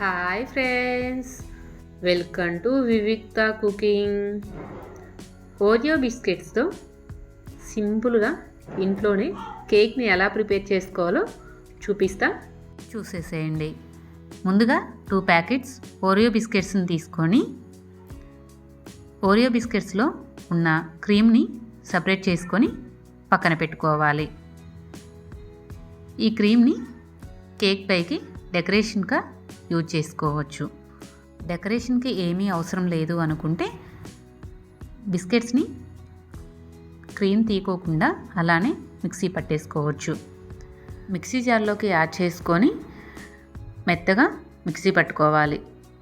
Hi friends welcome to Vivikta cooking Oreo బిస్కెట్స్తో సింపుల్గా ఇంట్లోనే కేక్ని ఎలా ప్రిపేర్ చేసుకోవాలో చూపిస్తా. చూసేసేయండి. ముందుగా టూ ప్యాకెట్స్ ఓరియో బిస్కెట్స్ని తీసుకొని ఓరియో బిస్కెట్స్లో ఉన్న క్రీమ్ని సపరేట్ చేసుకొని పక్కన పెట్టుకోవాలి. ఈ క్రీమ్ని కేక్ పైకి డెకరేషన్గా యూజ్ చేసుకోవచ్చు. డెకరేషన్కి ఏమీ అవసరం లేదు అనుకుంటే బిస్కెట్స్ని క్రీమ్ తీకోకుండా అలానే మిక్సీ పట్టేసుకోవచ్చు. మిక్సీ జార్లోకి యాడ్ చేసుకొని మెత్తగా మిక్సీ పట్టుకోవాలి.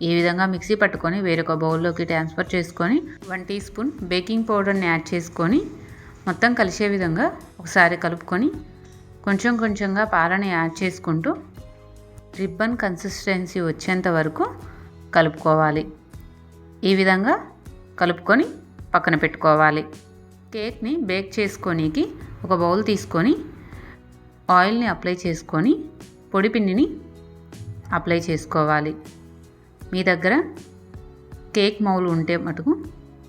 ఈ విధంగా మిక్సీ పట్టుకొని వేరొక బౌల్లోకి ట్రాన్స్ఫర్ చేసుకొని వన్ టీ స్పూన్ బేకింగ్ పౌడర్ని యాడ్ చేసుకొని మొత్తం కలిసే విధంగా ఒకసారి కలుపుకొని కొంచెం కొంచెంగా పాలని యాడ్ చేసుకుంటూ రిబ్బన్ కన్సిస్టెన్సీ వచ్చేంత వరకు కలుపుకోవాలి. ఈ విధంగా కలుపుకొని పక్కన పెట్టుకోవాలి. కేక్ని బేక్ చేసుకోనికి ఒక బౌల్ తీసుకొని ఆయిల్ని అప్లై చేసుకొని పొడి పిండిని అప్లై చేసుకోవాలి. మీ దగ్గర కేక్ మౌలు ఉంటే మటుకు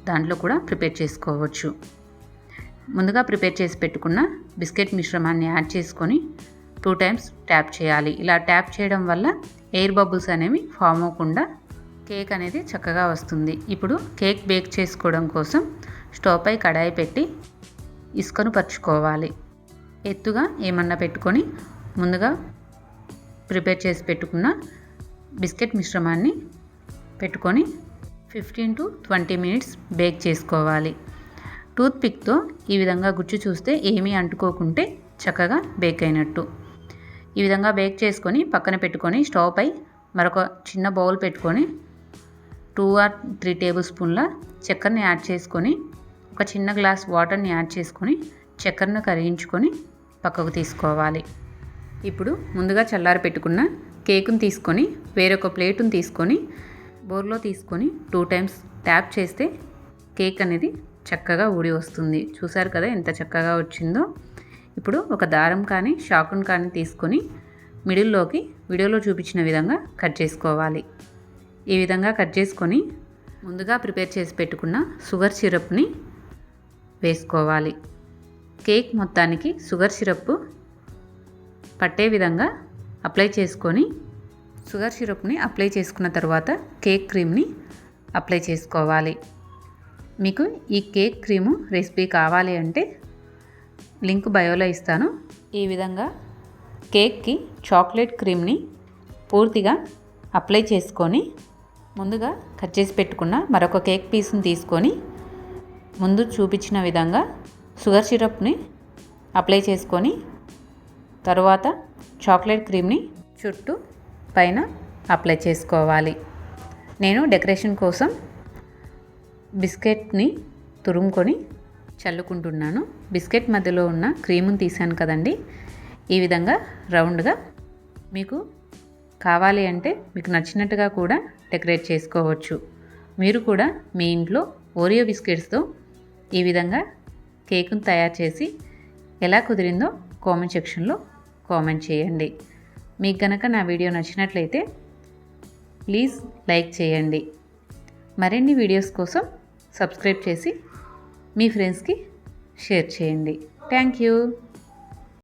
దాంట్లో కూడా ప్రిపేర్ చేసుకోవచ్చు. ముందుగా ప్రిపేర్ చేసి పెట్టుకున్న బిస్కెట్ మిశ్రమాన్ని యాడ్ చేసుకొని టూ టైమ్స్ ట్యాప్ చేయాలి. ఇలా ట్యాప్ చేయడం వల్ల ఎయిర్ బబుల్స్ అనేవి ఫామ్ అవ్వకుండా కేక్ అనేది చక్కగా వస్తుంది. ఇప్పుడు కేక్ బేక్ చేసుకోవడం కోసం స్టవ్ పై కడాయి పెట్టి ఇసుకను పరుచుకోవాలి. ఎత్తుగా ఏమన్నా పెట్టుకొని ముందుగా ప్రిపేర్ చేసి పెట్టుకున్న బిస్కెట్ మిశ్రమాన్ని పెట్టుకొని fifteen to twenty minutes bake చేసుకోవాలి. టూత్ పిక్తో ఈ విధంగా గుచ్చు చూస్తే ఏమీ అంటుకోకుంటే చక్కగా బేక్ అయినట్టు. ఈ విధంగా బేక్ చేసుకొని పక్కన పెట్టుకొని స్టవ్ పై మరొక చిన్న బౌల్ పెట్టుకొని టూ ఆర్ త్రీ టేబుల్ స్పూన్ల చక్కెరని యాడ్ చేసుకొని ఒక చిన్న గ్లాస్ వాటర్ని యాడ్ చేసుకొని చక్కెరను కరిగించుకొని పక్కకు తీసుకోవాలి. ఇప్పుడు ముందుగా చల్లారి పెట్టుకున్న కేకును తీసుకొని వేరొక ప్లేటును తీసుకొని బోర్లో తీసుకొని టూ టైమ్స్ ట్యాప్ చేస్తే కేక్ అనేది చక్కగా ఊడి వస్తుంది. చూసారు కదా ఎంత చక్కగా వచ్చిందో? ఇప్పుడు ఒక దారం కానీ షాకును కానీ తీసుకొని మిడిల్లోకి వీడియోలో చూపించిన విధంగా కట్ చేసుకోవాలి. ఈ విధంగా కట్ చేసుకొని ముందుగా ప్రిపేర్ చేసి పెట్టుకున్న షుగర్ సిరప్ని వేసుకోవాలి. కేక్ మొత్తానికి షుగర్ సిరప్ పట్టే విధంగా అప్లై చేసుకొని షుగర్ సిరప్ని అప్లై చేసుకున్న తర్వాత కేక్ క్రీమ్ని అప్లై చేసుకోవాలి. మీకు ఈ కేక్ క్రీము రెసిపీ కావాలి అంటే లింక్ బయోలో ఇస్తాను. ఈ విధంగా కేక్కి చాక్లెట్ క్రీమ్ని పూర్తిగా అప్లై చేసుకొని ముందుగా కట్ చేసి పెట్టుకున్న మరొక కేక్ పీస్ని తీసుకొని ముందు చూపించిన విధంగా షుగర్ సిరప్ని అప్లై చేసుకొని తరువాత చాక్లెట్ క్రీమ్ని చుట్టూ పైన అప్లై చేసుకోవాలి. నేను డెకరేషన్ కోసం బిస్కెట్ని తురుముకొని చల్లుకుంటున్నాను. బిస్కెట్ మధ్యలో ఉన్న క్రీముని తీసాను కదండి. ఈ విధంగా రౌండ్గా మీకు కావాలి అంటే మీకు నచ్చినట్టుగా కూడా డెకరేట్ చేసుకోవచ్చు. మీరు కూడా మీ ఇంట్లో ఓరియో బిస్కెట్స్తో ఈ విధంగా కేకును తయారు చేసి ఎలా కుదిరిందో కామెంట్ సెక్షన్లో కామెంట్ చేయండి. మీకు కనుక నా వీడియో నచ్చినట్లయితే ప్లీజ్ లైక్ చేయండి. మరిన్ని వీడియోస్ కోసం సబ్స్క్రైబ్ చేసి మీ ఫ్రెండ్స్కి షేర్ చేయండి. Thank you.